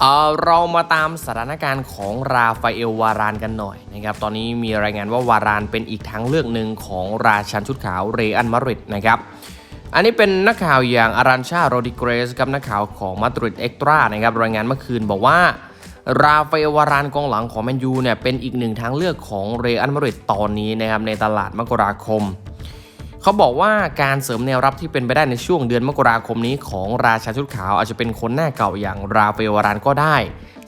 เอ่อเรามาตามสถานการณ์ของราฟาเอลวารานกันหน่อยนะครับ ตอนนี้มีรายงานว่าวารานเป็นอีกทางเลือกหนึ่งของราชันชุดขาวเรอันมาดริดนะครับ อันนี้เป็นนักข่าวอย่างอารันชาโรดิเกรสกับนักข่าวของมาดริดเอ็กตร้านะครับรายงานเมื่อคืนบอกว่าราฟาเอลวารานกองหลังของแมนยูเนี่ยเป็นอีกหนึ่งทางเลือกของเรอันมาดริดตอนนี้นะครับในตลาดมกราคม เขาบอกว่าการเสริมแนวรับที่เป็นไปได้ในช่วงเดือนมกราคมนี้ของราชาชุดขาวอาจจะเป็นคนหน้าเก่าอย่างราเฟลวารานก็ได้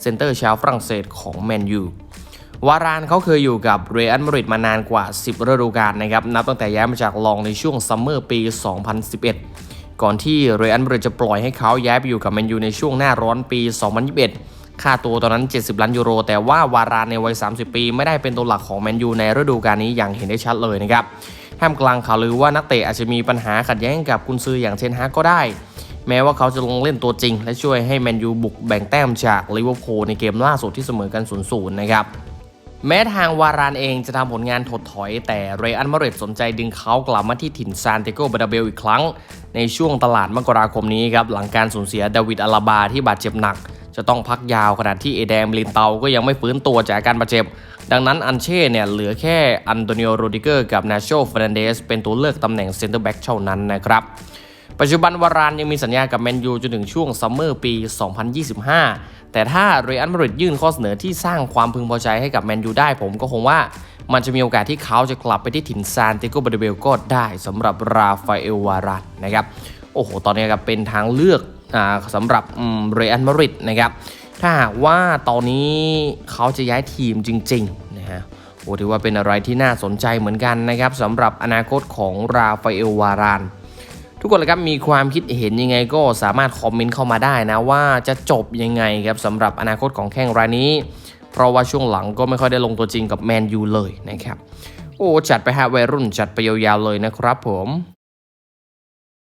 เซนเตอร์ชาวฝรั่งเศสของแมนยูวารานเขาเคยอยู่กับเรอัลมาดริดมานานกว่า 10 ฤดูกาลนะครับ นับตั้งแต่ย้ายมาจากลองในช่วงซัมเมอร์ปี 2011 ก่อนที่เรอัลมาดริดจะปล่อยให้เขาย้ายไปอยู่กับแมนยูในช่วงหน้าร้อนปี 2021 ค่าตัวตอนนั้น 70 ล้านยูโร แต่ว่าวารานในวัย 30 ปี ไม่ได้เป็นตัวหลักของแมนยูในฤดูกาลนี้อย่างเห็นได้ชัดเลยนะครับ ท่ามกลางข่าวลือว่านักเตะอาจจะมีปัญหาขัดแย้งกับกุนซืออย่างเทนฮากก็ได้ แม้ว่าเขาจะลงเล่นตัวจริง และช่วยให้แมนยูบุกแบ่งแต้มจากลิเวอร์พูลในเกมล่าสุดที่เสมอกัน 0-0 นะครับแม้ทางวารานเองจะทำผลงานถดถอย แต่เรอัลมาดริดสนใจดึงเขากลับมาที่ถิ่นซานเตโกบาดาเบลอีกครั้ง ในช่วงตลาดมกราคมนี้ครับหลังการสูญเสียดาวิดอาลาบาที่บาดเจ็บหนัก จะต้องพักยาวขณะที่เอเดมลินเตาก็ยังไม่ฟื้นตัวจากอาการบาดเจ็บ ดังนั้นอันเช่เนี่ยเหลือแค่อันโตนิโอโรดิเกอร์กับนาโชฟร์นันเดสเป็นตัวเลือกตำแหน่งเซนเตอร์แบ็กเท่านั้นนะครับปัจจุบันวารานยังมีสัญญากับแมนยูจนถึงช่วงซัมเมอร์ปี 2025 แต่ถ้าเรอัลมาดริดยื่นข้อเสนอที่สร้างความพึงพอใจให้กับแมนยูได้ผมก็คงว่ามันจะมีโอกาสที่เขาจะกลับไปที่ถิ่นซานติโกบาเดเบลก็ได้สำหรับราฟาเอลวารานนะครับ โอ้โห ตอนนี้ครับเป็นทางเลือก สำหรับเรอัลมาริดนะครับ ถ้าหากว่าตอนนี้เขาจะย้ายทีมจริงๆนะฮะโอ้ถือว่าเป็นอะไรที่น่าสนใจเหมือนกันนะครับสำหรับอนาคตของราฟาเอลวาราน ทุกคนเลยครับมีความคิดเห็นยังไงก็สามารถคอมเมนต์เข้ามาได้นะว่าจะจบยังไงครับสำหรับอนาคตของแข้งรายนี้ เพราะว่าช่วงหลังก็ไม่ค่อยได้ลงตัวจริงกับแมนยูเลยนะครับ โอ้จัดไปฮะวัยรุ่นจัดไปยาวๆเลยนะครับผม